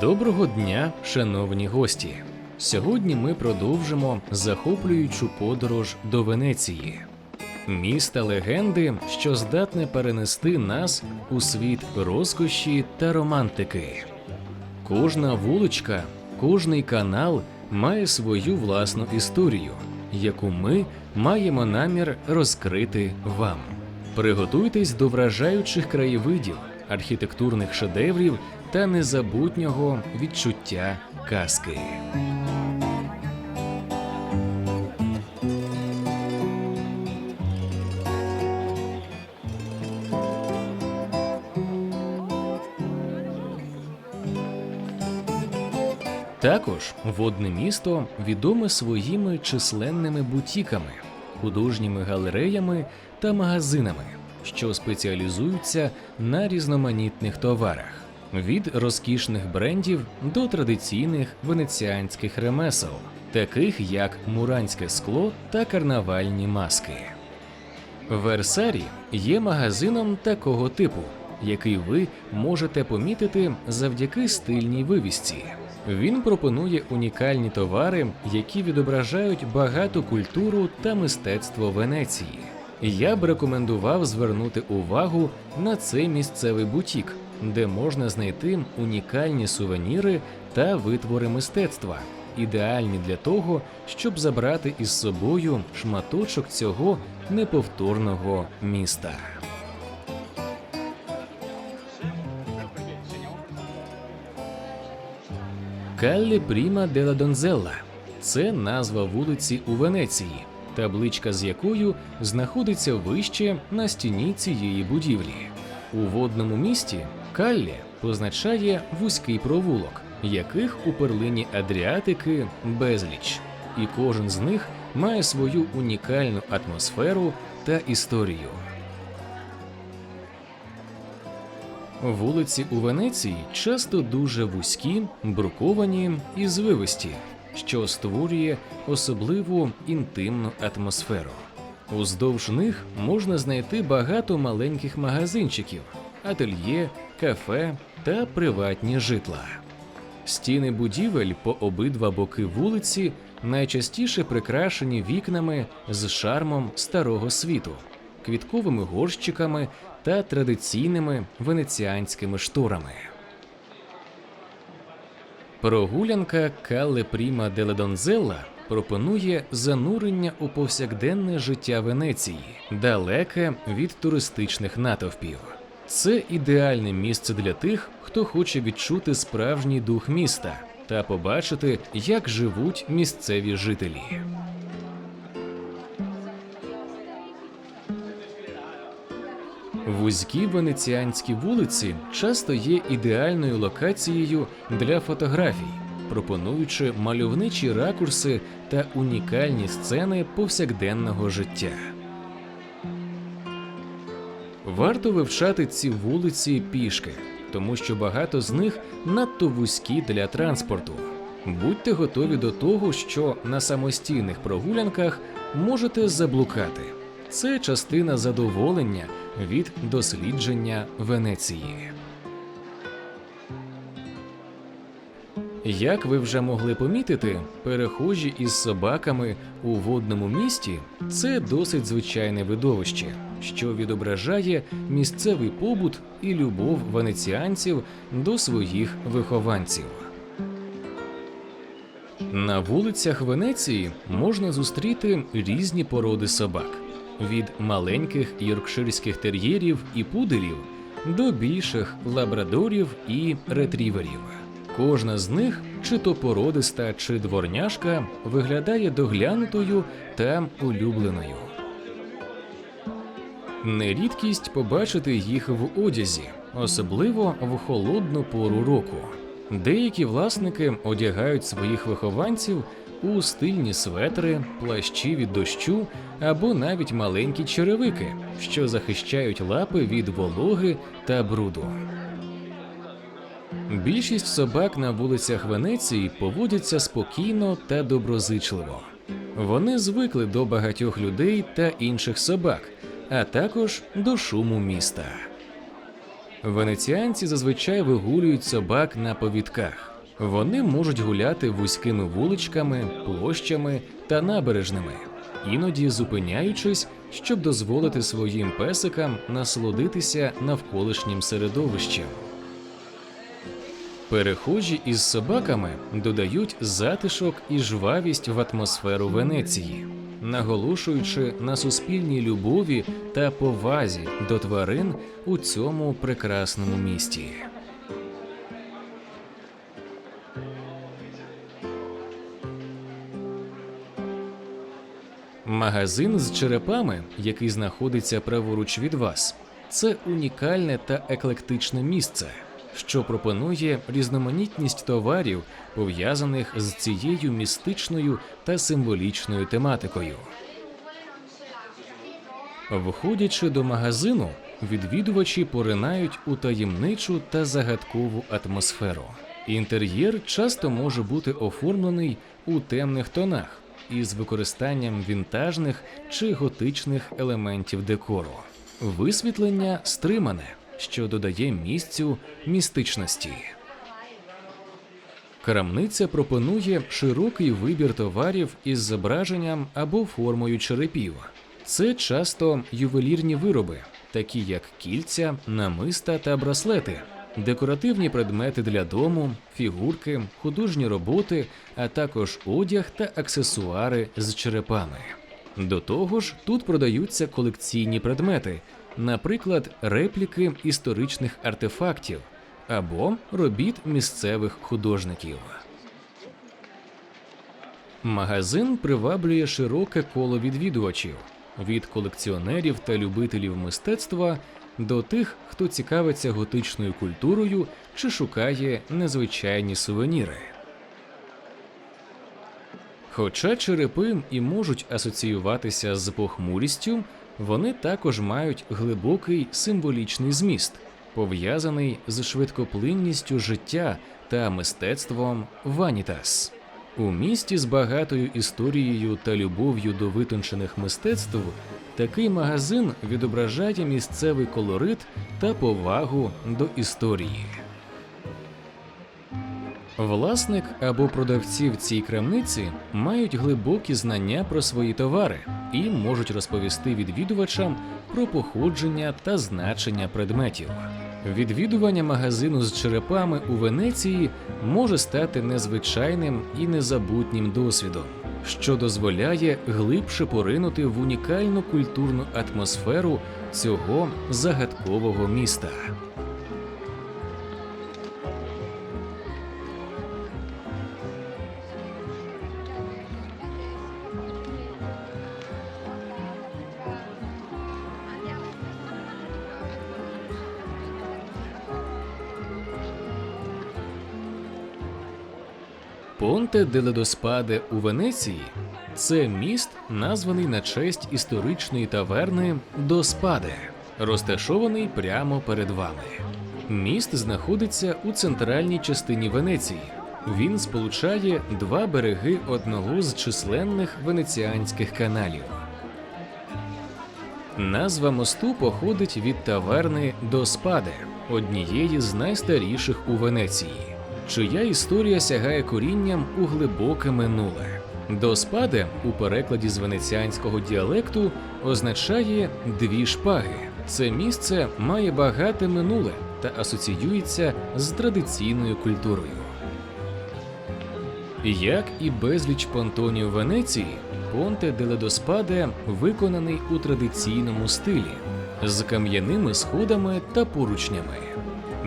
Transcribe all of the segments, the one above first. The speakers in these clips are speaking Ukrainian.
Доброго дня, шановні гості! Сьогодні ми продовжимо захоплюючу подорож до Венеції, міста легенди, що здатне перенести нас у світ розкоші та романтики. Кожна вуличка, кожний канал має свою власну історію, яку ми маємо намір розкрити вам. Приготуйтесь до вражаючих краєвидів, архітектурних шедеврів та незабутнього відчуття казки. Також водне місто відоме своїми численними бутіками, художніми галереями та магазинами, що спеціалізуються на різноманітних товарах від розкішних брендів до традиційних венеціанських ремесел, таких як муранське скло та карнавальні маски. Версарі є магазином такого типу, який ви можете помітити завдяки стильній вивісці. Він пропонує унікальні товари, які відображають багату культуру та мистецтво Венеції. Я б рекомендував звернути увагу на цей місцевий бутік, де можна знайти унікальні сувеніри та витвори мистецтва, ідеальні для того, щоб забрати із собою шматочок цього неповторного міста. Калле Пріма де ла Донзелла це назва вулиці у Венеції, табличка з якою знаходиться вище на стіні цієї будівлі. У водному місті Калле позначає вузький провулок, яких у перлині Адріатики безліч, і кожен з них має свою унікальну атмосферу та історію. Вулиці у Венеції часто дуже вузькі, бруковані і звивисті, що створює особливу інтимну атмосферу. Уздовж них можна знайти багато маленьких магазинчиків, ательє, кафе та приватні житла. Стіни будівель по обидва боки вулиці найчастіше прикрашені вікнами з шармом старого світу, квітковими горщиками та традиційними венеціанськими шторами. Прогулянка Калле Пріма де Донзелла пропонує занурення у повсякденне життя Венеції, далеке від туристичних натовпів. Це ідеальне місце для тих, хто хоче відчути справжній дух міста та побачити, як живуть місцеві жителі. Вузькі венеціанські вулиці часто є ідеальною локацією для фотографій, пропонуючи мальовничі ракурси та унікальні сцени повсякденного життя. Варто вивчати ці вулиці пішки, тому що багато з них надто вузькі для транспорту. Будьте готові до того, що на самостійних прогулянках можете заблукати. Це частина задоволення від дослідження Венеції. Як ви вже могли помітити, перехожі із собаками у водному місті це досить звичайне видовище, що відображає місцевий побут і любов венеціанців до своїх вихованців. На вулицях Венеції можна зустріти різні породи собак від маленьких йоркширських тер'єрів і пуделів до більших лабрадорів і ретріверів. Кожна з них, чи то породиста, чи дворняшка, виглядає доглянутою та улюбленою. Нерідкість побачити їх в одязі, особливо в холодну пору року. Деякі власники одягають своїх вихованців у стильні светри, плащі від дощу або навіть маленькі черевики, що захищають лапи від вологи та бруду. Більшість собак на вулицях Венеції поводяться спокійно та доброзичливо. Вони звикли до багатьох людей та інших собак, а також до шуму міста. Венеціанці зазвичай вигулюють собак на повідках. Вони можуть гуляти вузькими вуличками, площами та набережними, іноді зупиняючись, щоб дозволити своїм песикам насолодитися навколишнім середовищем. Перехожі із собаками додають затишок і жвавість в атмосферу Венеції, наголошуючи на суспільній любові та повазі до тварин у цьому прекрасному місті. Магазин з черепами, який знаходиться праворуч від вас, це унікальне та еклектичне місце, що пропонує різноманітність товарів, пов'язаних з цією містичною та символічною тематикою. Входячи до магазину, відвідувачі поринають у таємничу та загадкову атмосферу. Інтер'єр часто може бути оформлений у темних тонах із використанням вінтажних чи готичних елементів декору. Висвітлення стримане, що додає місцю містичності. Крамниця пропонує широкий вибір товарів із зображенням або формою черепів. Це часто ювелірні вироби, такі як кільця, намиста та браслети, декоративні предмети для дому, фігурки, художні роботи, а також одяг та аксесуари з черепами. До того ж, тут продаються колекційні предмети, наприклад, репліки історичних артефактів або робіт місцевих художників. Магазин приваблює широке коло відвідувачів від колекціонерів та любителів мистецтва до тих, хто цікавиться готичною культурою чи шукає незвичайні сувеніри. Хоча черепи і можуть асоціюватися з похмурістю, вони також мають глибокий символічний зміст, пов'язаний з швидкоплинністю життя та мистецтвом ванітас. У місті з багатою історією та любов'ю до витончених мистецтв такий магазин відображає місцевий колорит та повагу до історії. Власник або продавці в цій крамниці мають глибокі знання про свої товари і можуть розповісти відвідувачам про походження та значення предметів. Відвідування магазину з черепами у Венеції може стати незвичайним і незабутнім досвідом, що дозволяє глибше поринути в унікальну культурну атмосферу цього загадкового міста. Понте де Ледоспаде у Венеції це міст, названий на честь історичної таверни Доспаде, розташований прямо перед вами. Міст знаходиться у центральній частині Венеції. Він сполучає два береги одного з численних венеціанських каналів. Назва мосту походить від таверни Доспаде, однієї з найстаріших у Венеції чия історія сягає корінням у глибоке минуле. Доспаде у перекладі з венеціанського діалекту означає дві шпаги. Це місце має багате минуле та асоціюється з традиційною культурою. Як і безліч понтонів Венеції, Понте де Ледоспаде виконаний у традиційному стилі з кам'яними сходами та поручнями.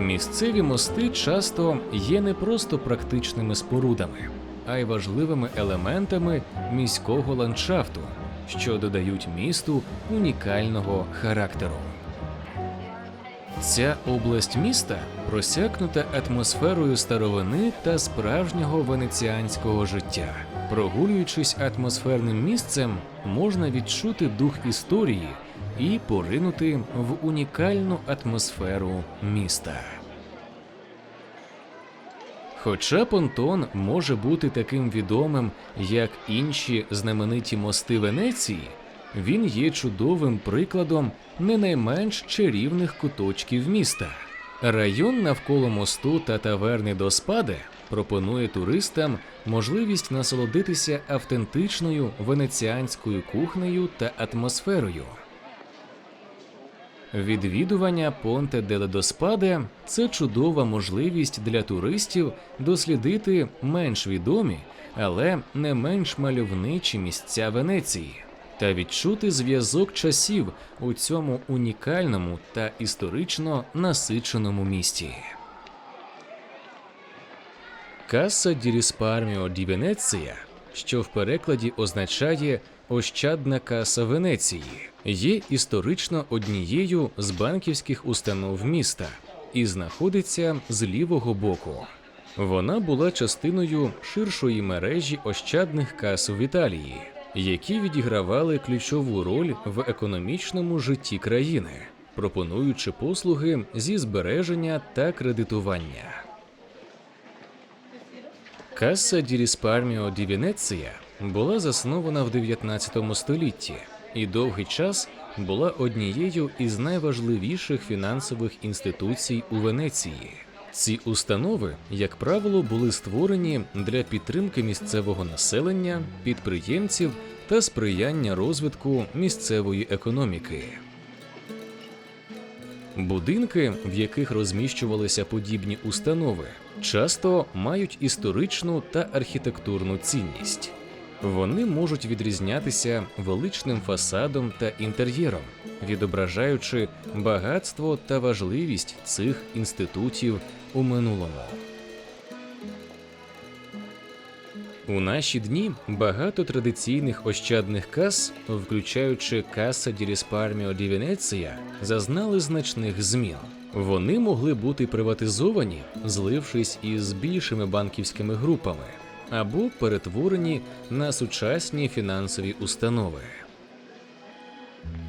Місцеві мости часто є не просто практичними спорудами, а й важливими елементами міського ландшафту, що додають місту унікального характеру. Ця область міста просякнута атмосферою старовини та справжнього венеціанського життя. Прогулюючись атмосферним місцем, можна відчути дух історії і поринути в унікальну атмосферу міста. Хоча понтон може бути таким відомим, як інші знамениті мости Венеції, він є чудовим прикладом не найменш чарівних куточків міста. Район навколо мосту та таверни до спаде пропонує туристам можливість насолодитися автентичною венеціанською кухнею та атмосферою. Відвідування Понте деле Доспаде – це чудова можливість для туристів дослідити менш відомі, але не менш мальовничі місця Венеції та відчути зв'язок часів у цьому унікальному та історично насиченому місті. Каса ді Ріспарміо ді Венеція, що в перекладі означає Ощадна каса Венеції, є історично однією з банківських установ міста і знаходиться з лівого боку. Вона була частиною ширшої мережі ощадних кас в Італії, які відігравали ключову роль в економічному житті країни, пропонуючи послуги зі збереження та кредитування. Каса ді Ріспарміо ді Венеція була заснована в 19 столітті і довгий час була однією із найважливіших фінансових інституцій у Венеції. Ці установи, як правило, були створені для підтримки місцевого населення, підприємців та сприяння розвитку місцевої економіки. Будинки, в яких розміщувалися подібні установи, часто мають історичну та архітектурну цінність. Вони можуть відрізнятися величним фасадом та інтер'єром, відображаючи багатство та важливість цих інститутів у минулому. У наші дні багато традиційних ощадних кас, включаючи каса ді Ріспарміо ді Венеція, зазнали значних змін. Вони могли бути приватизовані, злившись із більшими банківськими групами, або перетворені на сучасні фінансові установи.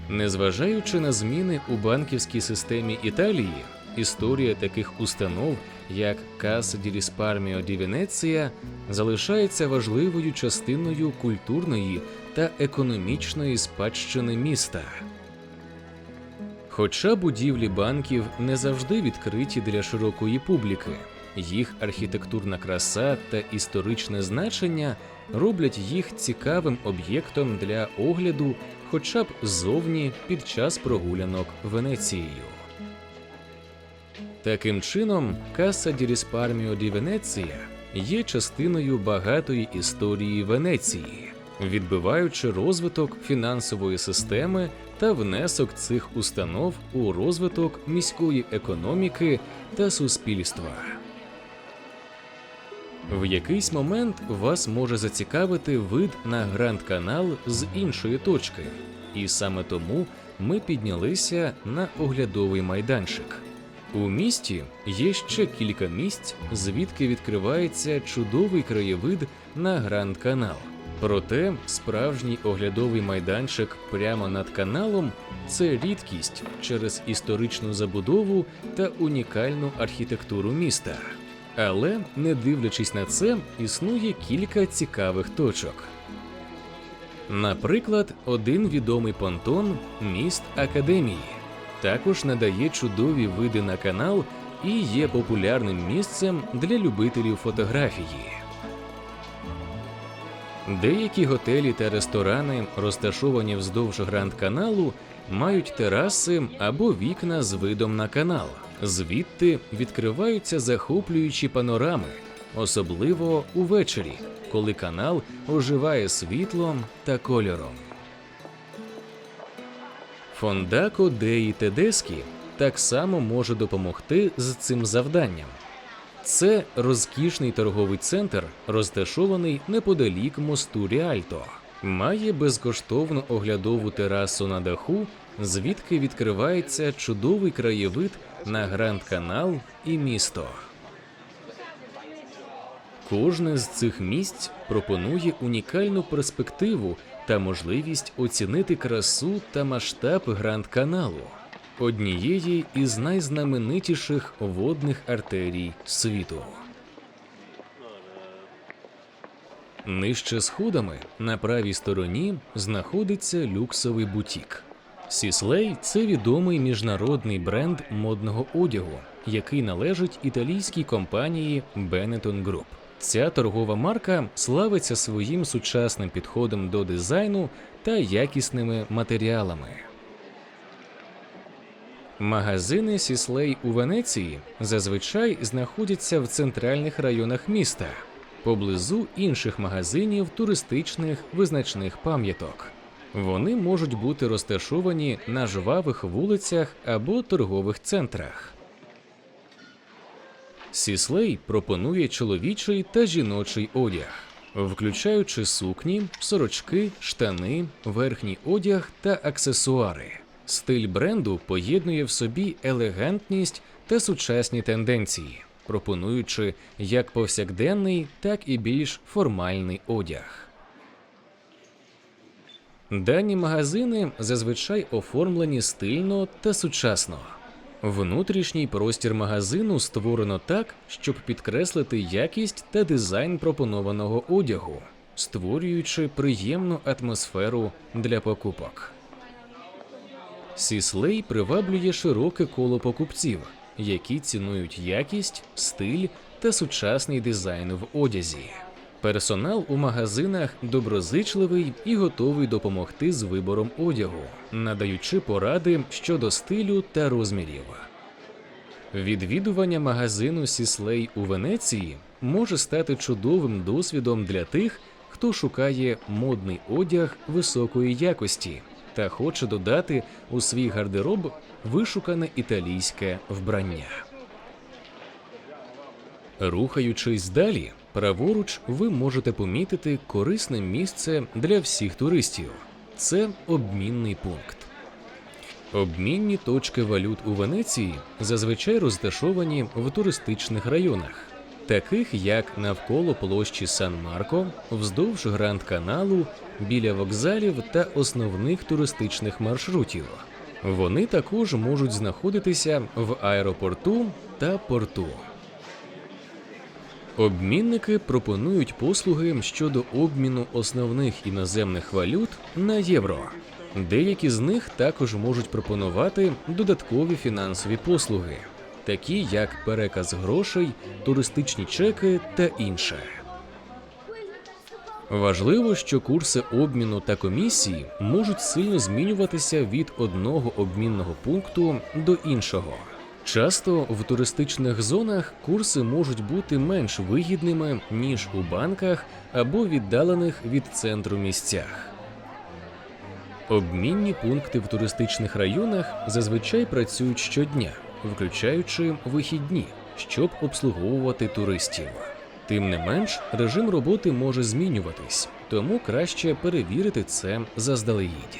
Незважаючи на зміни у банківській системі Італії, історія таких установ, як Каса ді Ріспарміо ді Венеція, залишається важливою частиною культурної та економічної спадщини міста. Хоча будівлі банків не завжди відкриті для широкої публіки, їх архітектурна краса та історичне значення роблять їх цікавим об'єктом для огляду, хоча б ззовні під час прогулянок Венецією. Таким чином, Каса ді Ріспарміо ді Венеція є частиною багатої історії Венеції, відбиваючи розвиток фінансової системи та внесок цих установ у розвиток міської економіки та суспільства. В якийсь момент вас може зацікавити вид на Гранд Канал з іншої точки, і саме тому ми піднялися на оглядовий майданчик. У місті є ще кілька місць, звідки відкривається чудовий краєвид на Гранд Канал. Проте справжній оглядовий майданчик прямо над каналом це рідкість через історичну забудову та унікальну архітектуру міста. Але, не дивлячись на це, існує кілька цікавих точок. Наприклад, один відомий понтон міст Академії також надає чудові види на канал і є популярним місцем для любителів фотографії. Деякі готелі та ресторани, розташовані вздовж Гранд каналу, мають тераси або вікна з видом на канал. Звідти відкриваються захоплюючі панорами, особливо увечері, коли канал оживає світлом та кольором. Фондако Деї Тедескі так само може допомогти з цим завданням. Це розкішний торговий центр, розташований неподалік мосту Ріальто. Має безкоштовну оглядову терасу на даху, звідки відкривається чудовий краєвид на Гранд Канал і місто. Кожне з цих місць пропонує унікальну перспективу та можливість оцінити красу та масштаб Гранд Каналу, однієї із найзнаменитіших водних артерій світу. Нижче сходами на правій стороні знаходиться люксовий бутік. Сіслей це відомий міжнародний бренд модного одягу, який належить італійській компанії Benetton Group. Ця торгова марка славиться своїм сучасним підходом до дизайну та якісними матеріалами. Магазини Сіслей у Венеції зазвичай знаходяться в центральних районах міста, поблизу інших магазинів туристичних визначних пам'яток. Вони можуть бути розташовані на жвавих вулицях або торгових центрах. Сіслей пропонує чоловічий та жіночий одяг, включаючи сукні, сорочки, штани, верхній одяг та аксесуари. Стиль бренду поєднує в собі елегантність та сучасні тенденції, пропонуючи як повсякденний, так і більш формальний одяг. Дані магазини зазвичай оформлені стильно та сучасно. Внутрішній простір магазину створено так, щоб підкреслити якість та дизайн пропонованого одягу, створюючи приємну атмосферу для покупок. Сіслей приваблює широке коло покупців, які цінують якість, стиль та сучасний дизайн в одязі. Персонал у магазинах доброзичливий і готовий допомогти з вибором одягу, надаючи поради щодо стилю та розмірів. Відвідування магазину Сіслей у Венеції може стати чудовим досвідом для тих, хто шукає модний одяг високої якості та хоче додати у свій гардероб вишукане італійське вбрання. Рухаючись далі, праворуч ви можете помітити корисне місце для всіх туристів. Це обмінний пункт. Обмінні точки валют у Венеції зазвичай розташовані в туристичних районах, таких як навколо площі Сан-Марко, вздовж Гранд Каналу, біля вокзалів та основних туристичних маршрутів. Вони також можуть знаходитися в аеропорту та порту. Обмінники пропонують послуги щодо обміну основних іноземних валют на євро. Деякі з них також можуть пропонувати додаткові фінансові послуги, такі як переказ грошей, туристичні чеки та інше. Важливо, що курси обміну та комісії можуть сильно змінюватися від одного обмінного пункту до іншого. Часто в туристичних зонах курси можуть бути менш вигідними ніж у банках або віддалених від центру місцях. Обмінні пункти в туристичних районах зазвичай працюють щодня, включаючи вихідні, щоб обслуговувати туристів. Тим не менш, режим роботи може змінюватись, тому краще перевірити це заздалегідь.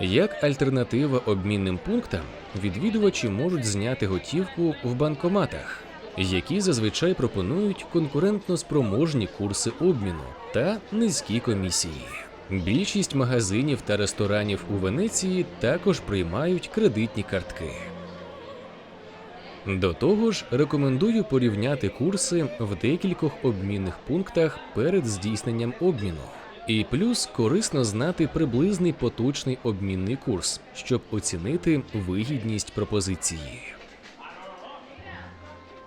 Як альтернатива обмінним пунктам, відвідувачі можуть зняти готівку в банкоматах, які зазвичай пропонують конкурентно спроможні курси обміну та низькі комісії. Більшість магазинів та ресторанів у Венеції також приймають кредитні картки. До того ж, рекомендую порівняти курси в декількох обмінних пунктах перед здійсненням обміну. І плюс корисно знати приблизний поточний обмінний курс, щоб оцінити вигідність пропозиції.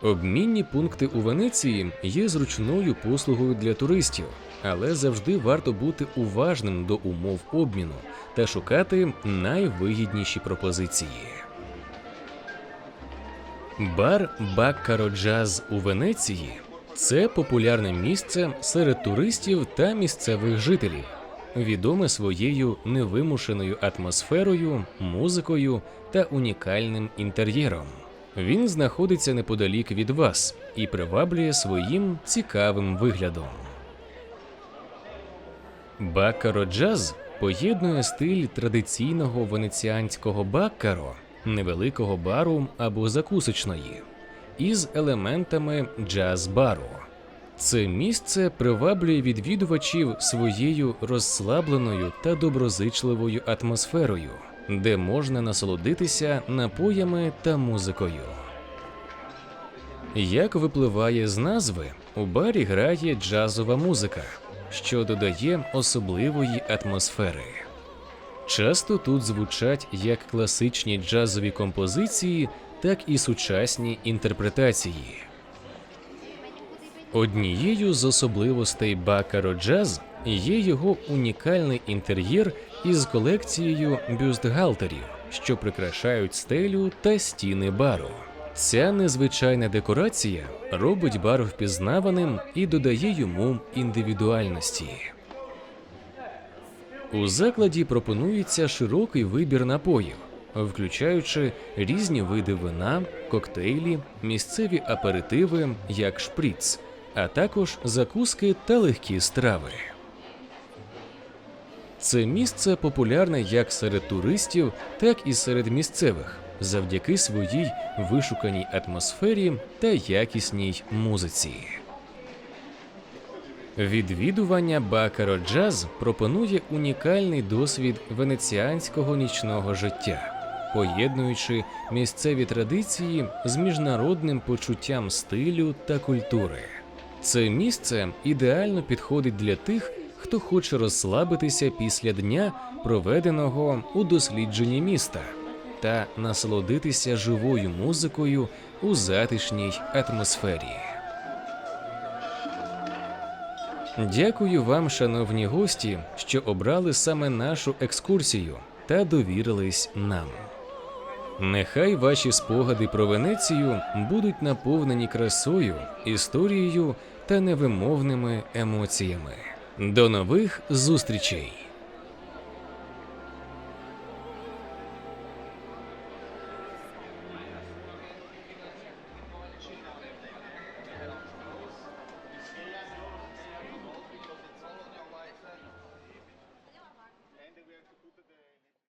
Обмінні пункти у Венеції є зручною послугою для туристів, але завжди варто бути уважним до умов обміну та шукати найвигідніші пропозиції. Бар Баккаро Джаз у Венеції це популярне місце серед туристів та місцевих жителів, відоме своєю невимушеною атмосферою, музикою та унікальним інтер'єром. Він знаходиться неподалік від вас і приваблює своїм цікавим виглядом. Баккаро джаз поєднує стиль традиційного венеціанського баккаро, невеликого бару або закусочної, із елементами джаз-бару. Це місце приваблює відвідувачів своєю розслабленою та доброзичливою атмосферою, де можна насолодитися напоями та музикою. Як випливає з назви, у барі грає джазова музика, що додає особливої атмосфери. Часто тут звучать як класичні джазові композиції, так і сучасні інтерпретації. Однією з особливостей Бакаро Джаз є його унікальний інтер'єр із колекцією бюстгальтерів, що прикрашають стелю та стіни бару. Ця незвичайна декорація робить бар впізнаваним і додає йому індивідуальності. У закладі пропонується широкий вибір напоїв, включаючи різні види вина, коктейлі, місцеві аперитиви, як шприц, а також закуски та легкі страви. Це місце популярне як серед туристів, так і серед місцевих завдяки своїй вишуканій атмосфері та якісній музиці. Відвідування Бакаро Джаз пропонує унікальний досвід венеціанського нічного життя, поєднуючи місцеві традиції з міжнародним почуттям стилю та культури. Це місце ідеально підходить для тих, хто хоче розслабитися після дня, проведеного у дослідженні міста, та насолодитися живою музикою у затишній атмосфері. Дякую вам, шановні гості, що обрали саме нашу екскурсію та довірились нам. Нехай ваші спогади про Венецію будуть наповнені красою, історією та невимовними емоціями. До нових зустрічей!